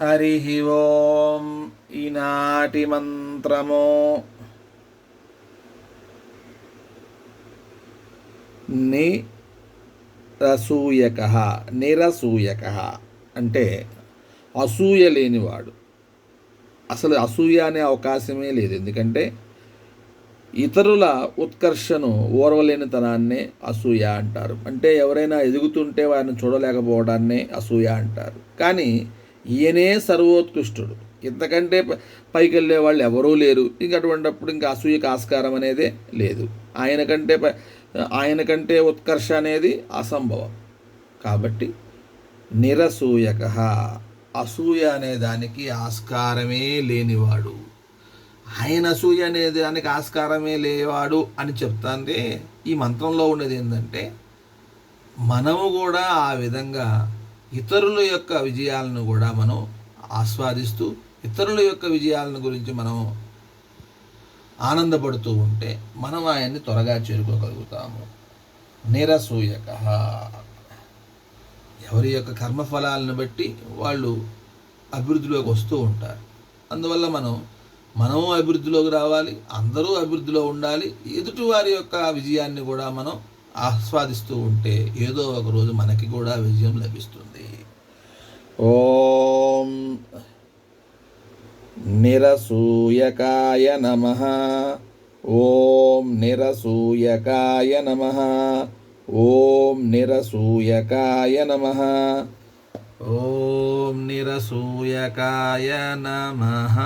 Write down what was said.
హరి ఓం ఈనాటి మంత్రము నిరసూయక నిరసూయక అంటే అసూయ లేనివాడు। అసలు అసూయ అనే అవకాశమే లేదు. ఎందుకంటే ఇతరుల ఉత్కర్షను ఓర్వలేనితనాన్నే అసూయ అంటారు. అంటే ఎవరైనా ఎదుగుతుంటే వారిని చూడలేకపోవడాన్నే అసూయ అంటారు. కానీ ఈయనే సర్వోత్కృష్టుడు. ఇంతకంటే పైకి వెళ్ళే వాళ్ళు ఎవరూ లేరు. ఇంక అటువంటిప్పుడు ఇంకా అసూయకు ఆస్కారం అనేదే లేదు. ఆయన కంటే ఆయన కంటే ఉత్కర్ష అనేది అసంభవం. కాబట్టి నిరసూయక. అసూయ అనే దానికి ఆస్కారమే లేనివాడు. ఆయన అసూయ అనే దానికి ఆస్కారమే లేవాడు అని చెప్తాంటే ఈ మంత్రంలో ఉన్నది ఏంటంటే మనము కూడా ఆ విధంగా ఇతరుల యొక్క విజయాలను కూడా మనం ఆస్వాదిస్తూ ఇతరుల యొక్క విజయాలను గురించి మనం ఆనందపడుతూ ఉంటే మనం ఆయన్ని త్వరగా చేరుకోగలుగుతాము. నిరసూయక. ఎవరి యొక్క కర్మఫలాలను బట్టి వాళ్ళు అభివృద్ధిలోకి వస్తూ ఉంటారు. అందువల్ల మనం మనము అభివృద్ధిలోకి రావాలి అందరూ అభివృద్ధిలో ఉండాలి ఎదుటి వారి యొక్క విజయాన్ని కూడా మనం ఆస్వాదిస్తూ ఉంటే ఏదో ఒక రోజు మనకి కూడా విజయం లభిస్తుంది. ॐ निरसूयकाय नमः। ॐ निरसूयकाय नमः। ॐ निरसूयकाय नमः। ॐ निरसूयकाय नमः।